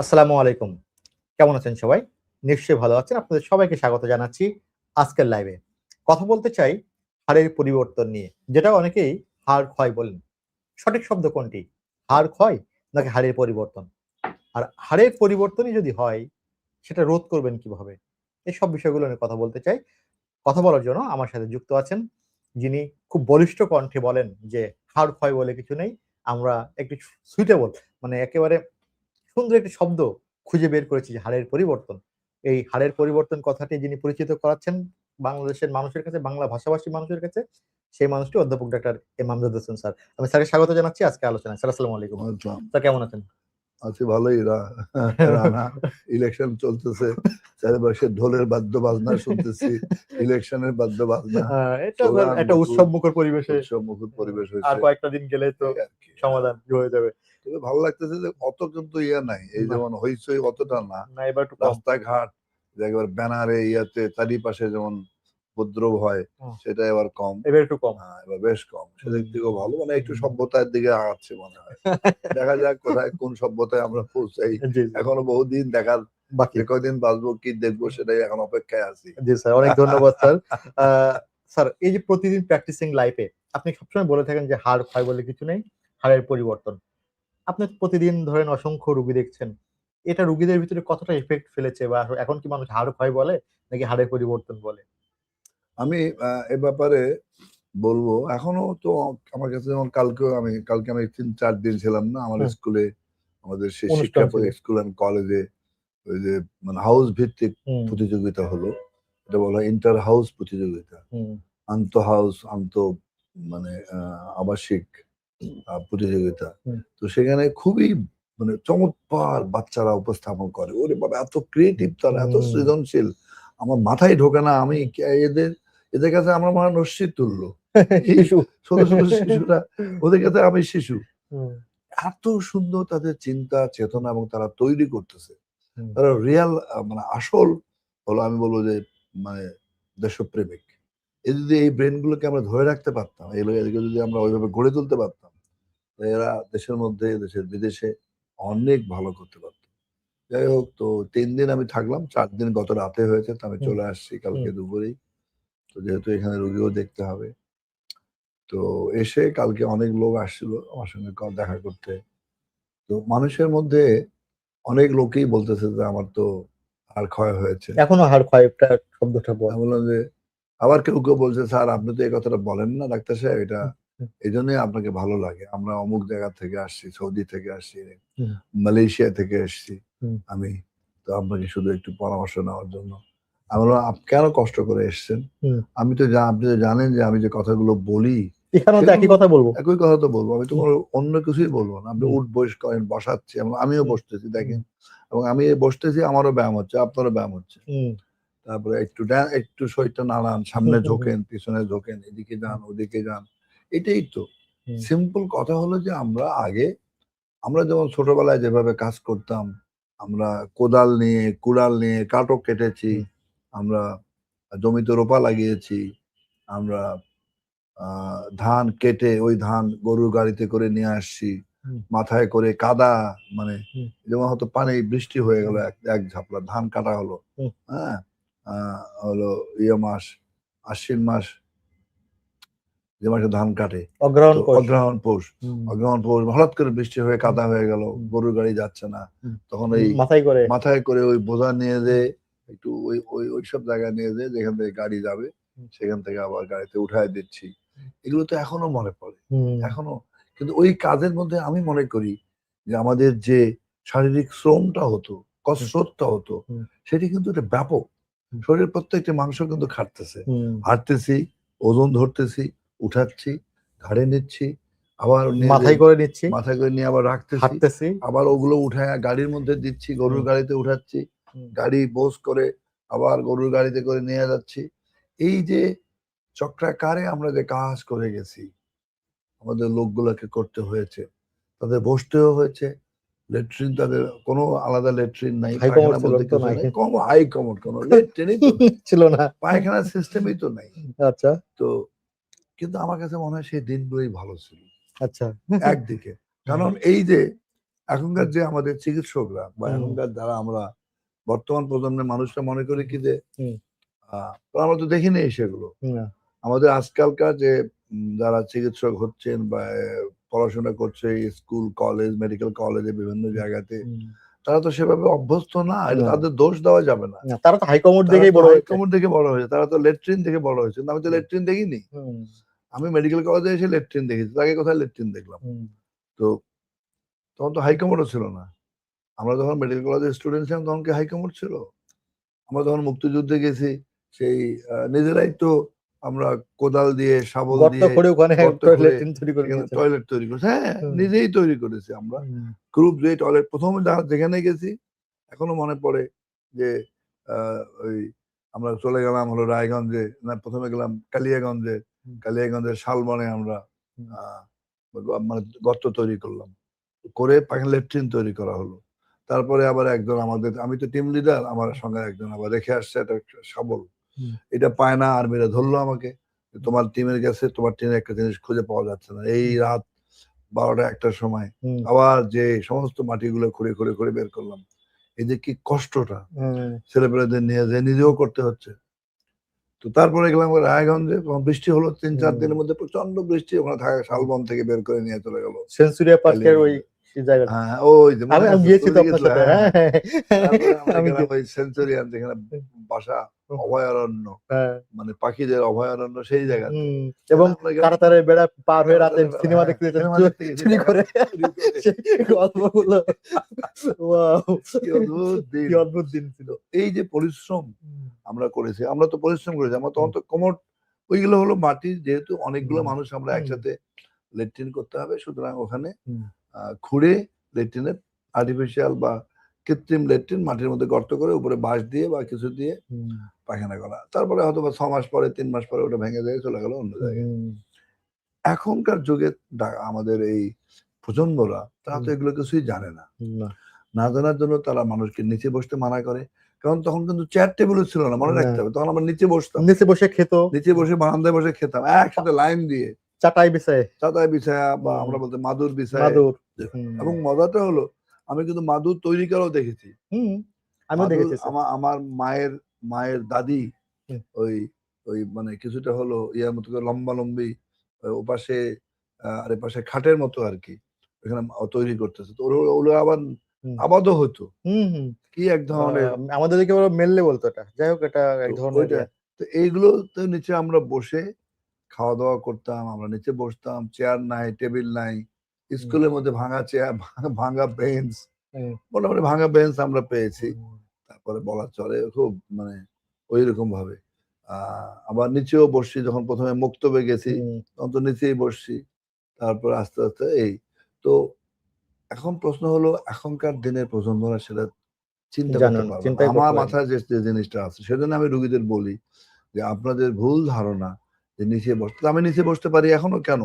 আসসালামু আলাইকুম। কেমন আছেন সবাই? নিশ্চয়ই ভালো আছেন। আপনাদের সবাইকে স্বাগত জানাচ্ছি আজকের লাইভে কথা বলতে চাই হাড়ের পরিবর্তন নিয়ে, যেটা অনেকেই হাড় ক্ষয় বলেন। সঠিক শব্দ কোনটি? হাড় ক্ষয় নাকি হাড়ের পরিবর্তন? আর হাড়ের পরিবর্তনই যদি হয়, সেটা রোধ করবেন কীভাবে? এই সব বিষয়গুলো নিয়ে কথা বলতে চাই। কথা বলার জন্য আমার সাথে যুক্ত আছেন যিনি খুব বলিষ্ঠ কণ্ঠে বলেন যে হাড় ক্ষয় বলে কিছু নেই, আমরা একটি সুইটেবল মানে একেবারে সুন্দর একটি শব্দ খুঁজে বের করেছি যে হাড়ের পরিবর্তন। এই হারের পরিবর্তন কথাটি যিনি পরিচিত করাচ্ছেন বাংলাদেশের মানুষের কাছে বাংলা ভাষাভাষী মানুষের কাছে সেই মানুষটি অধ্যাপক doctor M Amjad Hossain sir. আমি স্যারকে স্বাগত জানাচ্ছি। আজকে আলোচনায়। স্যার আসসালামু আলাইকুম। স্যার কেমন আছেন? আছি ভালোই রানা। ইলেকশন চলতেছে চারিপাশে ঢোলের বাদ্য বাজনা শুনতেছি ইলেকশনের বাদ্য বাজনা এটা একটা উৎসব মুখর পরিবেশে। উৎসব মুখর পরিবেশ আর কয়েকটা দিন গেলে তো। সমাধান হয়ে যাবে। তবে ভালো লাগতেছে যে অত কিন্তু ইয়া নাই। এই যেমন হইচই অতটা না। না এবার একটু রাস্তাঘাট একবার ব্যানারে ইয়াতে চারিপাশে যেমন উপদ্রব হয়। সেটা এবার কম। এবার একটু কম। হ্যাঁ, এবার বেশ কম। সেদিক থেকেও ভালো মানে একটু সভ্যতার দিকে আগাচ্ছে মনে হয়। দেখা যাক কোথায় কোন সভ্যতায় আমরা পৌঁছাই। এখনও বহুদিন দেখার বাকি। কয়দিন বাঁচবো কি দেখব সেটাই এখন অপেক্ষায় আছি। জি স্যার অনেক ধন্যবাদ স্যার। স্যার এই যে প্রতিদিন প্র্যাকটিসিং লাইফে আপনি সবসময় বলে থাকেন যে হাড় ক্ষয় বলে কিছু নেই হাড়ের পরিবর্তন। আপনি প্রতিদিন ধরেন অসংখ্য রুগী দেখছেন এটা রুগীদের ভিতরে কতটা এফেক্ট ফেলেছে? বা এখন কি মানুষ হাড় ক্ষয় বলে নাকি হাড়ের পরিবর্তন বলে? আমি এ ব্যাপারে বলব এখনও তো আমার কাছে যেমন কালকেও আমি কালকে আমি তিন চার দিন ছিলাম না আমার স্কুলে আমাদের সেই শিক্ষা স্কুল অ্যান্ড কলেজে ওই যে মানে হাউস ভিত্তিক প্রতিযোগিতা হলো। এটা বলা হয় ইন্টার হাউস প্রতিযোগিতা। আন্ত হাউস আন্ত মানে আবাসিক প্রতিযোগিতা। তো সেখানে খুবই মানে চমৎকার বাচ্চারা উপস্থাপন করে। ওরে বাবা এত ক্রিয়েটিভ তারা এত সৃজনশীল। আমার মাথায় ঢোকে না আমি এদের এদের কাছে আমার মনে হয় নস্যি তুল্য ছোট ছোট শিশুরা ওদের কাছে আমি শিশু। এত সুন্দর তাদের চিন্তা চেতনা এবং তারা তৈরি করতেছে। তারা রিয়াল মানে আসল হলো আমি বলব যে মানে দেশপ্রেমিক। এই যদি এই ব্রেন গুলোকে আমরা ধরে রাখতে পারতাম এগুলো এদেরকে যদি আমরা ওইভাবে গড়ে তুলতে পারতাম এরা দেশের মধ্যে দেশের বিদেশে অনেক ভালো করতে পারত। যাই হোক তো তিন দিন আমি থাকলাম চার দিন গত রাতে হয়েছে তো আমি চলে আসছি কালকে দুপুরেই। তো যেহেতু এখানে রুগীও দেখতে হবে। তো এসে কালকে অনেক লোক আসছিল আমার সঙ্গে দেখা করতে। তো মানুষের মধ্যে অনেক লোকেই বলতেছে যে আমার তো আর ক্ষয় হয়েছে। এখনও হাড় ক্ষয়টা শব্দটা বললাম যে আবার কেউ কেউ বলছে স্যার আপনি তো এই কথাটা বলেন না ডাক্তার সাহেব এটা এই জন্যই আপনাকে ভালো লাগে। আমরা অমুক জায়গা থেকে আসছি সৌদি থেকে আসছি মালয়েশিয়া থেকে এসছি আমি। তো আপনাকে শুধু একটু পরামর্শ নেওয়ার জন্য। আমি বললাম "আপ- কেন কষ্ট করে এসছেন? আমি তো আপনি তো জানেন যে আমি যে কথাগুলো বলি এখানেও একই কথা বলব। একই কথা তো বলব। আমি তো কোনো অন্য কিছুই বলব না। আপনি উঠ বয়স করেন বসাচ্ছি। আমিও বসতেছি দেখেন। এবং আমি বসতেছি আমারও ব্যায়াম হচ্ছে আপনারও ব্যায়াম হচ্ছে। তারপরে একটু একটু শরীরটা নাড়ান সামনে ঝোঁকেন পিছনে ঝোঁকেন এদিকে যান ওদিকে যান। এটাই তো। সিম্পল কথা হলো যে আমরা আগে আমরা যেমন ছোটবেলায় যেভাবে কাজ করতাম আমরা কোদাল নিয়ে কুড়াল নিয়ে কাটক কেটেছি। আমরা জমিতে রোপা লাগিয়েছি আমরা ধান কেটে ওই ধান গরুর গাড়িতে করে নিয়ে আসছি মাথায় করে কাদা মানে যেমন হয়তো পানি বৃষ্টি হয়ে গেল এক ঝাপলা ধান কাটা হলো হ্যাঁ? আহ, হলো ইয়ে মাস আশ্বিন মাস যে মাসে ধান কাটে। অগ্রহণ পৌষ। অগ্রহণ পৌষ হঠাৎ করে বৃষ্টি হয়ে কাদা হয়ে গেল গরুর গাড়ি যাচ্ছে না তখন ওই মাথায় করে। মাথায় করে ওই বোঝা নিয়ে যে একটু ওই ওই ওইসব জায়গায় নিয়ে যে যেখান থেকে গাড়ি যাবে সেখান থেকে আবার গাড়িতে উঠায় দিচ্ছি। এগুলো তো এখনও মনে পড়ে এখনও। কিন্তু ওই কাজের মধ্যে আমি মনে করি যে আমাদের যে শারীরিক শ্রমটা হতো কসরতটা হতো। সেটি কিন্তু একটা ব্যাপক। শরীরের প্রত্যেকটি মাংস কিন্তু খাটতেছে। হাঁটতেছি ওজন ধরতেছি উঠাচ্ছি ঘাড়ে নিচ্ছি আবার মাথায় করে নিচ্ছি। মাথায় করে নিয়ে আবার রাখতেছি। আবার ওগুলো উঠায় গাড়ির মধ্যে দিচ্ছি গরুর গাড়িতে উঠাচ্ছি। গাড়ি বোস করে আবার গরুর গাড়িতে করে নিয়ে যাচ্ছি। এই যে চক্রাকারে আমরা যে কাজ করে গেছি আমাদের লোকগুলোকে করতে হয়েছে তাদের বসতেও হয়েছে লেট্রিন তাদের কোনো আলাদা লেট্রিন নাই পায়খানা কম হাই কমোড কোনো লেট্রিনই ছিল না। পায়খানার সিস্টেমই তো নাই। আচ্ছা। তো কিন্তু আমার কাছে মনে হয় সেই দিনগুলোই ভালো ছিল। আচ্ছা। একদিকে। কারণ এই যে এখনকার যে আমাদের চিকিৎসকরা বা এখনকার যারা আমরা বর্তমান প্রজন্মের মানুষরা মনে করি কি যে আমরা তো দেখিনি সেগুলো। আমাদের আজকালকার যে যারা চিকিৎসক হচ্ছেন বা পড়াশোনা করছে স্কুল কলেজ মেডিকেল কলেজে বিভিন্ন জায়গাতে তারা তো সেভাবে অভ্যস্ত না তাদের দোষ দেওয়া যাবে না। তারা তো হাইকমোড দেখেই বড় হয়েছে। দেখে বড় হয়েছে তারা তো লেট্রিন দেখে বড় হয়েছে আমি তো লেট্রিন দেখিনি। আমি মেডিকেল কলেজে এসে লেট্রিন দেখেছি আগে কোথায় লেট্রিন দেখলাম? তো তখন তো হাইকমোডও ছিল না। আমরা যখন মেডিকেল কলেজের স্টুডেন্ট ছিলাম তখন কি হাইকমোড ছিল? আমরা যখন মুক্তিযুদ্ধে গেছি সেই নিজেরাই তো আমরা কোদাল দিয়ে শাবল দিয়ে। টয়লেট তৈরি করেছি। হ্যাঁ নিজেই তৈরি করেছি আমরা। গ্রুপ যে টয়লেট প্রথম যেখানে গেছি এখনও মনে পড়ে যে আহ, ওই আমরা চলে গেলাম হলো রায়গঞ্জে না প্রথমে গেলাম কালিয়াগঞ্জে। কালিয়াগঞ্জের শালবনে আমরা আহ, মানে গর্ত তৈরি করলাম। করে পাখি ল্যাট্রিন তৈরি করা হলো। তারপরে আবার একজন আমাদের আমি তো টিম লিডার আমার সঙ্গে একজন আবার রেখে আসছে একটা সবল। এটা পায় না আর্মিরা ধরলো আমাকে। তোমার টিমের কাছে তোমার টিমের একটা জিনিস খুঁজে পাওয়া যাচ্ছে না। এই রাত বারোটা একটার সময় আবার যে সমস্ত মাটিগুলো খুঁড়ে খুঁড়ে খুঁড়ে বের করলাম। এই যে কি কষ্টটা। ছেলেপেলেদের নিয়ে যে নিজেও করতে হচ্ছে। তো তারপরে গেলাম রায়গঞ্জে বৃষ্টি হলো তিন চার দিনের মধ্যে প্রচণ্ড বৃষ্টি ওখানে থাকা শালবন থেকে বের করে নিয়ে চলে গেল। সেঞ্চুরিয়া পার্কের ওই সেই জায়গাটা। হ্যাঁ ওই যে আমি আমি আছে, গিয়েছি তো আপনার সাথে হ্যাঁ। হ্যাঁ। তারপরে আমরা আমি ওই সেঞ্চুরিয়ান যেখানে বাসা অভয়ারণ্য। মানে পাখিদের অভয়ারণ্য সেই জায়গাতে হুম, এবং তারাতারে বেড়া পার হয়ে রাতে সিনেমা দেখতে চুরি করে। গল্পগুলো। কি অদ্ভুত দিন। ছিল। এই যে পরিশ্রম আমরা করেছি আমরা তো পরিশ্রম করেছি। আমরা তখন তো কোমর ওইগুলো হলো মাটির যেহেতু অনেকগুলো মানুষ আমরা একসাথে লেট্রিন করতে হবে সুতরাং ওখানে খুঁড়ে লেট্রিনের আর্টিফিশিয়াল বা কৃত্রিম লেট্রিন মাটির মধ্যে গর্ত করে উপরে বাঁশ দিয়ে বা কিছু দিয়ে পায়খানা করা। তারপরে হয়তো বা ছ মাস পরে তিন মাস পরে ওটা ভেঙে দিয়ে চলে গেল অন্য জায়গায়। এখনকার যুগে আমাদের এই প্রজন্মরা তারা তো এগুলো কিছুই জানে না। না, না জানার জন্য তারা মানুষকে নিচে বসতে মানা করে। কারণ তখন কিন্তু চেয়ার টেবিলও ছিল না মনে রাখতে হবে। তখন আমরা নিচে বসতাম। নিচে বসে খেত। নিচে বসে বারান্দায় বসে খেতাম। একসাথে লাইন দিয়ে চাটাই বিছায় চাতায় বিছায়া বা আমরা বলতে মাদুর বিছায় মাদুর। এবং মজাটা হলো আমি কিন্তু মাদুর তৈরি করাও দেখেছি। হুম, আমিও দেখেছি আমার আমার মায়ের মায়ের দাদি ওই ওই মানে কিছুটা হলো ইয়ার মতো লম্বা লম্বি ওপাশে আর এপাশে খাটের মতো আর কি। ওখানে মা- তৈরি করতেছে। তো ওগুলো আবার। আবাদও হতো। হুম, হুম। কি এক ধরনের আমাদের মেললে বলতো এটা। যাই হোক এটা এক ধরনের। তো এইগুলো তো নিচে আমরা বসে খাওয়া দাওয়া করতাম আমরা নিচে বসতাম চেয়ার নাই টেবিল নাই স্কুলের মধ্যে ভাঙা চেয়ার ভাঙা বেঞ্চ মোটামুটি ভাঙা বেঞ্চ আমরা পেয়েছি। তারপরে বলা চলে খুব মানে ওই রকম ভাবে আবার নিচেও বসছি যখন প্রথমে মুক্তবে গেছি তখন তো নিচেই বসছি তারপর আস্তে আস্তে এই। তো এখন প্রশ্ন হলো এখনকার দিনের প্রজন্মরা সেটা চিন্তা আমার মাথায় যে যে জিনিসটা আছে সেজন্য আমি রুগীদের বলি যে আপনাদের ভুল ধারণা যে নিচে বসতে আমি নিচে বসতে পারি এখনও কেন?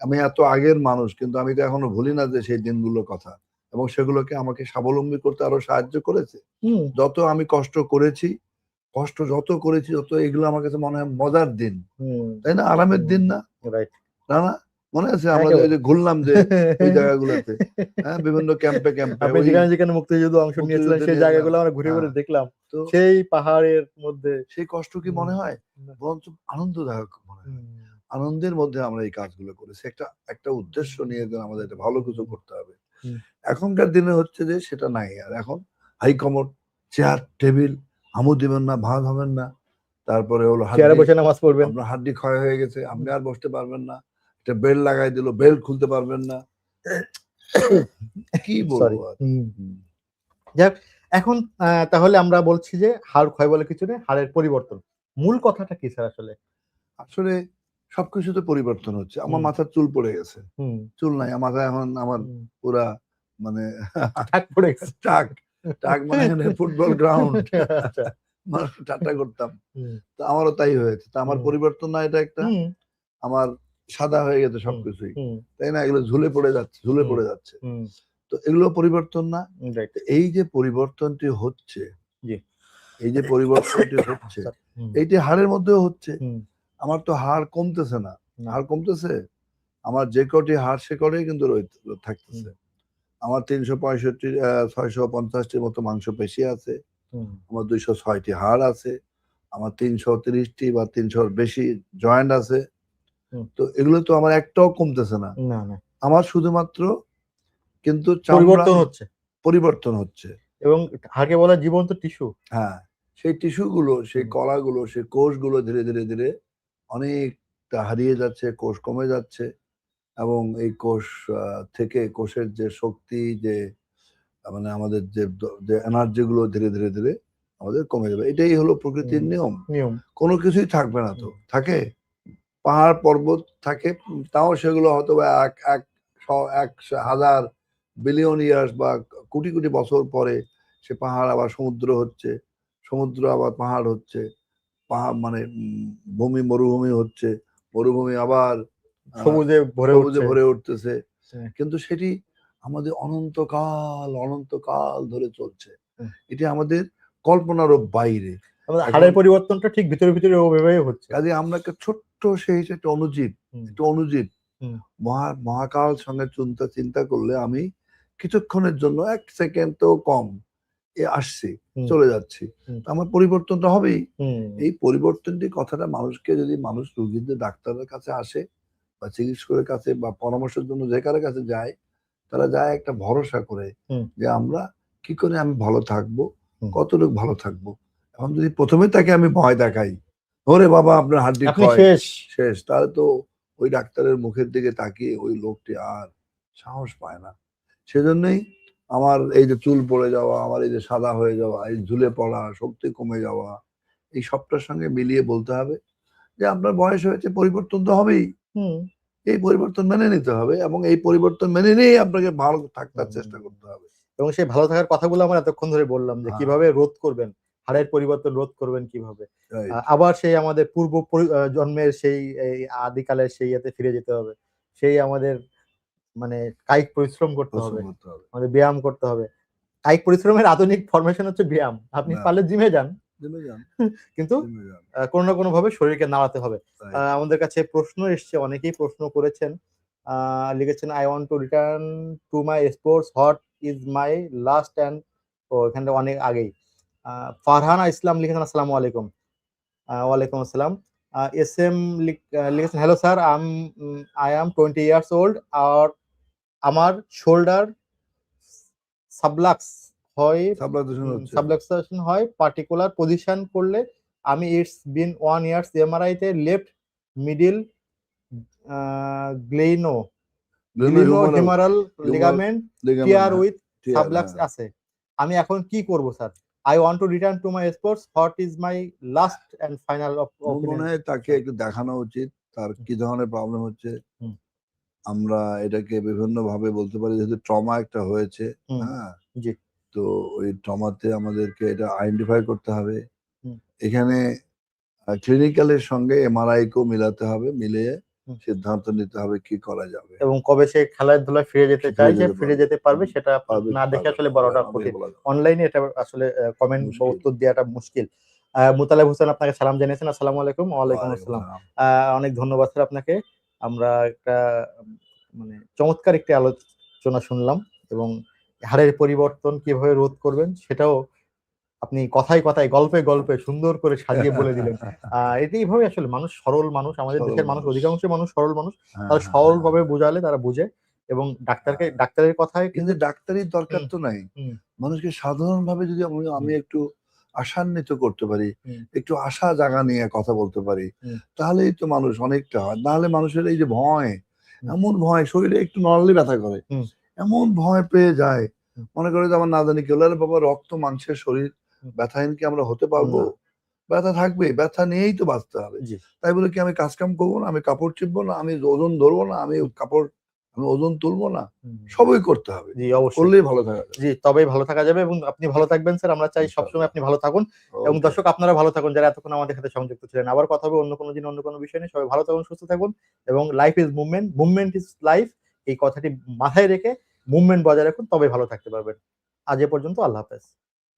আমি এত আগের মানুষ কিন্তু আমি তো এখনও ভুলি না যে সেই দিনগুলোর কথা। এবং সেগুলোকে আমাকে স্বাবলম্বী করতে আরও সাহায্য করেছে। হুম, যত আমি কষ্ট করেছি কষ্ট যত করেছি যত এগুলো আমার কাছে মনে হয় মজার দিন। তাই না? আরামের দিন না. না না? মনে আছে আমরা যে- ওই যে ঘুরলাম যে ওই জায়গাগুলোতে হ্যাঁ বিভিন্ন ক্যাম্পে ক্যাম্পে আপনি যেখানে যেখানে মুক্তিযুদ্ধ অংশ নিয়েছিলেন সেই জায়গাগুলো আমরা ঘুরে ঘুরে হ্যাঁ। দেখলাম। তো সেই পাহাড়ের মধ্যে সেই কষ্ট কি মনে হয়? বরঞ্চ আনন্দদায়ক মনে হয়। আনন্দের মধ্যে আমরা এই কাজগুলো করেছি। একটা একটা উদ্দেশ্য নিয়ে আমাদের একটা ভালো কিছু করতে হবে। এখনকার দিনে হচ্ছে যে সেটা নাই। আর এখন হাই কমোড চেয়ার টেবিল আমু দিবেন না ভাত হবেন না। তারপরে হলো চেয়ারে হাড্ডি- বসে নামাজ পড়বেন। আপনার হাড্ডি ক্ষয় হয়ে গেছে আপনি আর বসতে পারবেন না। একটা বেল্ট লাগাই দিল বেল্ট খুলতে পারবেন না। কি বলব। হুম। এখন তাহলে আমরা বলছি যে হাড় ক্ষয় বলে কিছু নেই হাড়ের পরিবর্তন। মূল কথাটা কি স্যার আসলে? আসলে সবকিছুতে পরিবর্তন হচ্ছে। আমার মাথার চুল পড়ে গেছে। চুল নাই আমার এখন আমার পুরা মানে ঠাক পড়ে গেছে। টাক টাক মানে ফুটবল গ্রাউন্ড আচ্ছা, ঠাট্টা করতাম। তো আমারও তাই হয়েছে। তো আমার পরিবর্তন না এটা একটা। আমার সাদা হয়ে গেছে সবকিছুই। তাই না? এগুলো ঝুলে পড়ে যাচ্ছে ঝুলে। পড়ে যাচ্ছে। তো এগুলো পরিবর্তন না? এই যে পরিবর্তনটি হচ্ছে এই যে পরিবর্তনটি হচ্ছে এইটি হাড়ের মধ্যেও হচ্ছে। আমার তো হাড় কমতেছে না। হাড় কমতেছে? আমার যে কটি হাড় সে কটাই কিন্তু থাকতেছে। আমার তিনশো পঁয়ষট্টি ছয়শো পঞ্চাশটির মতো মাংস পেশি আছে। আমার দুইশো ছয়টি হাড় আছে। আমার তিনশো তিরিশটি বা তিনশোর বেশি জয়েন্ট আছে। তো এগুলো তো আমার একটাও কমতেছে না। আমার শুধুমাত্র কিন্তু পরিবর্তন হচ্ছে। পরিবর্তন হচ্ছে। এবং হাড়কে বলা জীবন্ত টিস্যু। হ্যাঁ সেই টিস্যু গুলো সেই। কলাগুলো সেই কোষগুলো ধীরে ধীরে ধীরে অনেকটা হারিয়ে যাচ্ছে কোষ কমে যাচ্ছে এবং এই কোষ থেকে কোষের যে শক্তি যে মানে আমাদের যে দ- যে এনার্জি গুলো ধীরে ধীরে ধীরে আমাদের কমে যাবে। এটাই হলো প্রকৃতির নিয়ম। নিয়ম। কোনো কিছুই থাকবে না তো। থাকে? পাহাড় পর্বত থাকে তাও সেগুলো হয়তো বা এক এক এক হাজার বিলিয়ন ইয়ার্স বা কোটি কোটি বছর পরে সে পাহাড় আবার সমুদ্র হচ্ছে সমুদ্র আবার পাহাড় হচ্ছে পাহাড় মানে ভূমি মরুভূমি হচ্ছে মরুভূমি আবার সবুজে ভরে সবুজে ভরে উঠতেছে। হ্যাঁ। কিন্তু সেটি আমাদের অনন্তকাল অনন্তকাল ধরে চলছে। এটি আমাদের কল্পনারও বাইরে। আমাদের হাড়ের পরিবর্তনটা ঠিক ভিতরে ভিতরে ওভাবেই হচ্ছে। কাজে আমরা একটা ছোট্ট সেই একটা অনুজীব একটা অনুজীব মহা মহাকাল সঙ্গে চিন্তা চিন্তা করলে আমি কিছুক্ষণের জন্য এক সেকেন্ড তো কম এ আসছি চলে যাচ্ছি। আমার পরিবর্তনটা হবেই। এই পরিবর্তনটি কথাটা মানুষকে যদি মানুষ রোগীদের ডাক্তারের কাছে আসে বা চিকিৎসকের কাছে বা পরামর্শের জন্য যে কারোর কাছে যায় তারা যায় একটা ভরসা করে। যে আমরা কি করে আমি ভালো থাকব। কতটুকু ভালো থাকব। এখন যদি প্রথমে তাকে আমি ভয় দেখাই ওরে বাবা আপনার হাড্ডি শেষ। শেষ। তাহলে তো ওই ডাক্তারের মুখের দিকে তাকিয়ে ওই লোকটি আর সাহস পায় না। সেজন্যই আমার এই যে চুল পড়ে যাওয়া আমার এই যে সাদা হয়ে যাওয়া এই ঝুলে পড়া শক্তি কমে যাওয়া এই সবটার সঙ্গে মিলিয়ে বলতে হবে যে আপনার বয়স হয়েছে পরিবর্তন তো হবেই। হুম, এই পরিবর্তন মেনে নিতে হবে এবং এই পরিবর্তন মেনে নিয়েই আপনাকে ভালো থাকার চেষ্টা করতে হবে। এবং সেই ভালো থাকার কথাগুলো আমরা এতক্ষণ ধরে বললাম যে হ্যাঁ। কীভাবে রোধ করবেন। হাড়ের পরিবর্তন রোধ করবেন কীভাবে? আবার সেই আমাদের পূর্ব পরি- জন্মের সেই আদিকালের সেই ইয়েতে ফিরে যেতে হবে। সেই আমাদের মানে কায়িক পরিশ্রম করতে হবে। আমাদের ব্যায়াম করতে হবে। কায়িক পরিশ্রমের আধুনিক ফরমেশন হচ্ছে ব্যায়াম। আপনি। পারলে জিমে যান। কিন্তু কোনো না কোনো ভাবে শরীরকে নাড়াতে হবে। আমাদের কাছে প্রশ্ন এসছে অনেকেই প্রশ্ন করেছেন। আহ, লিখেছেন I want to return to my sports what is my last and ও এখানটা অনেক আগেই। ফারহানা ইসলাম লিখেছেন আসসালামু আলাইকুম। ওয়ালাইকুম আসসালাম। এস এম লিখেছেন hello sir um I am twenty years old আর আমার শোল্ডার সাবলাক্স হয় সাবলাক্সেশন হয় পার্টিকুলার পজিশন করলে আমি it's been one years MRI তে left middle gleno humeral ligament tear with sublux. আছে। আমি এখন কি করব sir I want to return to my sports what is my last and final মনে হয় তাকে একটু দেখানো উচিত তার কি ধরনের প্রবলেম হচ্ছে। আমরা এটাকে বিভিন্ন ভাবে বলতে পারি যেহেতু ট্রমা একটা হয়েছে হ্যাঁ। তো ওই ট্রমাতে আমাদেরকে এটা আইডেন্টিফাই করতে হবে। এখানে ক্লিনিক্যালের সঙ্গে এমআরআই কেও মিলাতে হবে মিলিয়ে। সিদ্ধান্ত নিতে হবে কি করা যাবে। এবং কবে সে খেলাধুলায় ফিরে যেতে সে যেতে ফিরে যেতে পারবে সেটা না দেখে আসলে বড়টা কঠিন। অনলাইনে এটা আসলে কমেন্ট। উত্তর দেওয়াটা মুশকিল। মুতালেব হোসেন আপনাকে সালাম জানিয়েছেন আসসালামু আলাইকুম ওয়ালাইকুম আসসালাম। অনেক ধন্যবাদ স্যার আপনাকে। আমরা একটা মানে চমৎকার একটি আলোচনা শুনলাম এবং হাড়ের পরিবর্তন কীভাবে রোধ করবেন সেটাও আপনি কথায় কথায় গল্পে গল্পে সুন্দর করে সাজিয়ে বলে দিলেন। আহ এটি এইভাবে আসলে মানুষ সরল মানুষ আমাদের দেশের মানুষ। অধিকাংশ মানুষ সরল মানুষ। হ্যাঁ, তারা হ্যাঁ, সরল হ্যাঁ। ভাবে বোঝালে তারা বুঝে এবং ডাক্তারকে ডাক্তারের কথায় কিন্তু ডাক্তারের দরকার তো নাই। মানুষকে সাধারণ ভাবে যদি আমি একটু আশান্বিত করতে পারি একটু আশা জাগা নিয়ে কথা বলতে পারি। তাহলেই তো মানুষ অনেকটা হয়। নাহলে মানুষের এই যে ভয় এমন ভয় শরীরে একটু নড়ালে ব্যথা করে। এমন ভয় পেয়ে যায়। মনে করে যে আমার না জানি কেউ বাবা রক্ত মাংসের শরীর হুম। ব্যথাহীন কি আমরা হতে পারব। ব্যথা থাকবে ব্যথা নিয়েই তো বাঁচতে হবে। তাই বলে কি আমি কাজ কাম করব না আমি কাপড় চিপবো না আমি ওজন ধরবো না আমি কাপড় আমি ওজন তুলবো না সবই করতে হবে। জি অবশ্যই। করলেই ভালো থাকা যাবে। জি তবেই ভালো থাকা যাবে এবং আপনি ভালো থাকবেন স্যার আমরা চাই সবসময় আপনি ভালো থাকুন। এবং দর্শক আপনারা ভালো থাকুন যারা এতক্ষণ আমাদের সাথে সংযুক্ত ছিলেন। আবার কথা হবে অন্য কোনো দিন অন্য কোনো বিষয় নিয়ে। সবাই ভালো থাকুন সুস্থ থাকুন এবং life is movement movement is life এই কথাটি মাথায় রেখে মুভমেন্ট বজায় রাখুন তবে ভালো থাকতে পারবেন। আজ এ পর্যন্ত আল্লাহ হাফেজ।